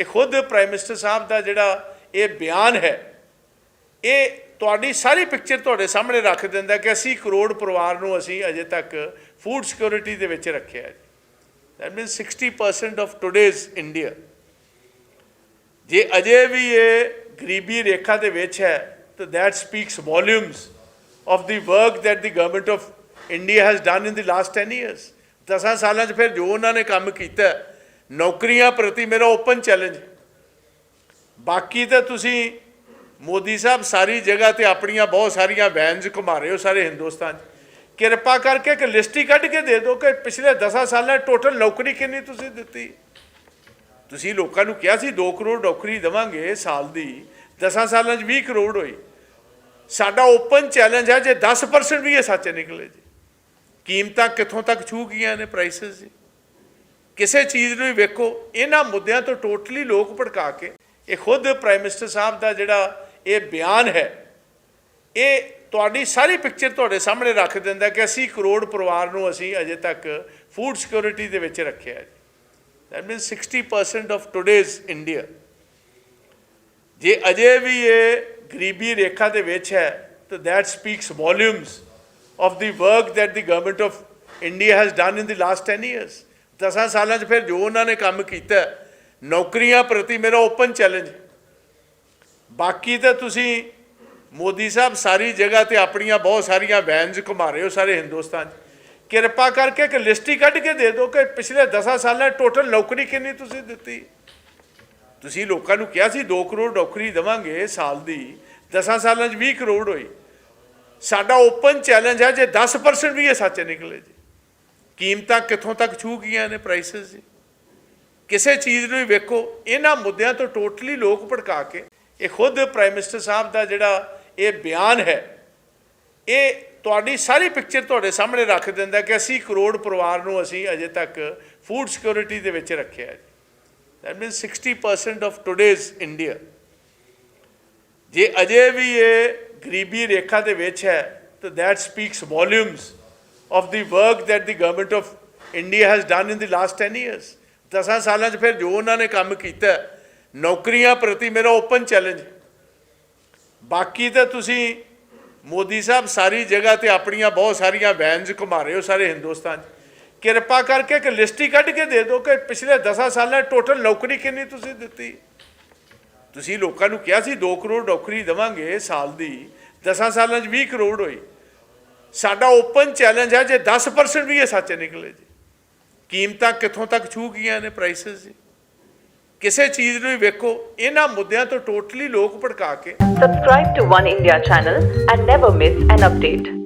ਇਹ ਖੁਦ prime minister ਸਾਹਿਬ ਦਾ ਜਿਹੜਾ ਇਹ ਬਿਆਨ ਹੈ, ਇਹ ਤੁਹਾਡੀ ਸਾਰੀ ਪਿਕਚਰ ਤੁਹਾਡੇ ਸਾਹਮਣੇ ਰੱਖ ਦਿੰਦਾ ਕਿ 80 ਕਰੋੜ ਪਰਿਵਾਰ ਨੂੰ ਅਸੀਂ ਅਜੇ ਤੱਕ ਫੂਡ ਸਿਕਿਉਰਿਟੀ ਦੇ ਵਿੱਚ ਰੱਖਿਆ ਹੈ। That means 60% of today's India ਜੇ ਅਜੇ ਵੀ ਇਹ ਗਰੀਬੀ ਰੇਖਾ ਦੇ ਵਿੱਚ ਹੈ, ਤਾਂ that speaks volumes of the work that the government of India has done in the last 10 years ਦਸਾਂ ਸਾਲਾਂ 'ਚ ਫਿਰ ਜੋ ਉਹਨਾਂ ਨੇ ਕੰਮ ਕੀਤਾ ਨੌਕਰੀਆਂ ਪ੍ਰਤੀ ਮੇਰਾ ਓਪਨ ਚੈਲੰਜ ਬਾਕੀ ਤਾਂ ਤੁਸੀਂ ਮੋਦੀ ਸਾਹਿਬ ਸਾਰੀ ਜਗ੍ਹਾ ਤੇ ਆਪਣੀਆਂ ਬਹੁਤ ਸਾਰੀਆਂ ਵੈਨਸ ਘੁਮਾ ਰਹੇ ਹੋ ਸਾਰੇ ਹਿੰਦੁਸਤਾਨ 'ਚ। ਕਿਰਪਾ ਕਰਕੇ ਇੱਕ ਲਿਸਟ ਹੀ ਕੱਢ ਕੇ ਦੇ ਦਿਓ ਕਿ ਪਿਛਲੇ 10 ਸਾਲਾਂ ਟੋਟਲ ਨੌਕਰੀ ਕਿੰਨੀ ਤੁਸੀਂ ਦਿੱਤੀ। ਤੁਸੀਂ ਲੋਕਾਂ ਨੂੰ ਕਿਹਾ ਸੀ 2 ਕਰੋੜ ਨੌਕਰੀ ਦੇਵਾਂਗੇ ਸਾਲ ਦੀ। 10 ਸਾਲਾਂ 'ਚ 20 ਕਰੋੜ ਹੋਈ। ਸਾਡਾ ਓਪਨ ਚੈਲੰਜ ਹੈ ਜੇ 10% ਵੀ ਇਹ ਸੱਚ ਨਿਕਲੇ ਜੀ। ਕੀਮਤਾਂ ਕਿੱਥੋਂ ਤੱਕ ਛੂ ਗਈਆਂ ਨੇ ਪ੍ਰਾਈਸਸ ਜੀ। ਕਿਸੇ ਚੀਜ਼ ਨੂੰ ਵੇਖੋ, ਇਹਨਾਂ ਮੁੱਦਿਆਂ ਤੋਂ ਟੋਟਲੀ ਲੋਕ ਭੜਕਾ ਕੇ, ਇਹ ਖੁਦ ਪ੍ਰਾਈਮ ਮਿਨਿਸਟਰ ਸਾਹਿਬ ਦਾ ਜਿਹੜਾ ਇਹ ਬਿਆਨ ਹੈ, ਇਹ ਤੁਹਾਡੀ ਸਾਰੀ ਪਿਕਚਰ ਤੁਹਾਡੇ ਸਾਹਮਣੇ ਰੱਖ ਦਿੰਦਾ ਕਿ ਅਸੀਂ ਕਰੋੜ ਪਰਿਵਾਰ ਨੂੰ ਅਸੀਂ ਅਜੇ ਤੱਕ ਫੂਡ ਸਿਕਿਉਰਿਟੀ ਦੇ ਵਿੱਚ ਰੱਖਿਆ ਹੈ। That means 60% of today's India ਜੇ ਅਜੇ ਵੀ ਇਹ ਗਰੀਬੀ ਰੇਖਾ ਦੇ ਵਿੱਚ ਹੈ, ਤਾਂ that speaks volumes of the work that the government of India has done in the last 10 years 10 ਸਾਲਾਂ 'ਚ ਫਿਰ ਜੋ ਉਹਨਾਂ ਨੇ ਕੰਮ ਕੀਤਾ, ਨੌਕਰੀਆਂ ਪ੍ਰਤੀ ਮੇਰਾ ਓਪਨ ਚੈਲੰਜ ਬਾਕੀ ਤਾਂ ਤੁਸੀਂ ਮੋਦੀ ਸਾਹਿਬ ਸਾਰੀ ਜਗ੍ਹਾ ਤੇ ਆਪਣੀਆਂ ਬਹੁਤ ਸਾਰੀਆਂ ਵੈਨਸ ਘੁਮਾ ਰਹੇ ਹੋ ਸਾਰੇ ਹਿੰਦੁਸਤਾਨ 'ਚ। ਕਿਰਪਾ ਕਰਕੇ ਇੱਕ ਲਿਸਟ ਹੀ ਕੱਢ ਕੇ ਦੇ ਦਿਓ ਕਿ ਪਿਛਲੇ 10 ਸਾਲਾਂ ਟੋਟਲ ਨੌਕਰੀ ਕਿੰਨੀ ਤੁਸੀਂ ਦਿੱਤੀ। ਤੁਸੀਂ ਲੋਕਾਂ ਨੂੰ ਕਿਹਾ ਸੀ 2 ਕਰੋੜ ਨੌਕਰੀ ਦੇਵਾਂਗੇ ਸਾਲ ਦੀ 10 ਸਾਲਾਂ 'ਚ 20 ਕਰੋੜ ਹੋਈ। ਸਾਡਾ ਓਪਨ ਚੈਲੰਜ ਹੈ ਜੇ 10% ਵੀ ਇਹ ਸੱਚ ਨਿਕਲੇ ਜੀ। ਕੀਮਤਾਂ ਕਿੱਥੋਂ ਤੱਕ ਛੂ ਗਈਆਂ ਨੇ ਪ੍ਰਾਈਸਸ ਜੀ? ਕਿਸੇ ਚੀਜ਼ ਨੂੰ ਵੀ ਵੇਖੋ, ਇਹਨਾਂ ਮੁੱਦਿਆਂ ਤੋਂ ਟੋਟਲੀ ਲੋਕ ਭੜਕਾ ਕੇ, ਇਹ ਖੁਦ ਪ੍ਰਾਈਮ ਮਿਨਿਸਟਰ ਸਾਹਿਬ ਦਾ ਜਿਹੜਾ ਇਹ ਬਿਆਨ ਹੈ, ਇਹ ਤੁਹਾਡੀ ਸਾਰੀ ਪਿਕਚਰ ਤੁਹਾਡੇ ਸਾਹਮਣੇ ਰੱਖ ਦਿੰਦਾ ਕਿ 80 ਕਰੋੜ ਪਰਿਵਾਰ ਨੂੰ ਅਸੀਂ ਅਜੇ ਤੱਕ ਫੂਡ ਸਿਕਿਉਰਿਟੀ ਦੇ ਵਿੱਚ ਰੱਖਿਆ ਹੈ। That means 60% of today's India ਜੇ ਅਜੇ ਵੀ ਇਹ ਗਰੀਬੀ ਰੇਖਾ ਦੇ ਵਿੱਚ ਹੈ, ਤਾਂ that speaks volumes of the work that the government of India has done in the last 10 years. ਦਸਾਂ ਸਾਲਾਂ 'ਚ ਫਿਰ ਜੋ ਉਹਨਾਂ ਨੇ ਕੰਮ ਕੀਤਾ, ਨੌਕਰੀਆਂ ਪ੍ਰਤੀ ਮੇਰਾ ਓਪਨ ਚੈਲੰਜ ਬਾਕੀ ਤਾਂ ਤੁਸੀਂ ਮੋਦੀ ਸਾਹਿਬ ਸਾਰੀ ਜਗ੍ਹਾ ਤੇ ਆਪਣੀਆਂ ਬਹੁਤ ਸਾਰੀਆਂ ਵੈਨਸ ਘੁਮਾ ਰਹੇ ਹੋ ਸਾਰੇ ਹਿੰਦੁਸਤਾਨ 'ਚ। ਕਿਰਪਾ ਕਰਕੇ ਇੱਕ ਲਿਸਟ ਹੀ ਕੱਢ ਕੇ ਦੇ ਦਿਓ ਕਿ ਪਿਛਲੇ 10 ਸਾਲਾਂ ਟੋਟਲ ਨੌਕਰੀ ਕਿੰਨੀ ਤੁਸੀਂ ਦਿੱਤੀ। ਤੁਸੀਂ ਲੋਕਾਂ ਨੂੰ ਕਿਹਾ ਸੀ 2 ਕਰੋੜ ਨੌਕਰੀ ਦੇਵਾਂਗੇ ਸਾਲ ਦੀ 10 ਸਾਲਾਂ 'ਚ 20 ਕਰੋੜ ਹੋਈ। ਸਾਡਾ ਓਪਨ ਚੈਲੰਜ ਹੈ ਜੇ 10% ਵੀ ਇਹ ਸੱਚ ਨਿਕਲੇ ਜੀ। ਕੀਮਤਾਂ ਕਿੱਥੋਂ ਤੱਕ ਛੂ ਗਈਆਂ ਨੇ ਪ੍ਰਾਈਸਸ ਜੀ। ਕਿਸੇ ਚੀਜ਼ ਨੂੰ ਵੀ ਵੇਖੋ, ਇਹਨਾਂ ਮੁੱਦਿਆਂ ਤੋਂ ਟੋਟਲੀ ਲੋਕ ਭੜਕਾ ਕੇ। Subscribe to One India channel and never miss an update.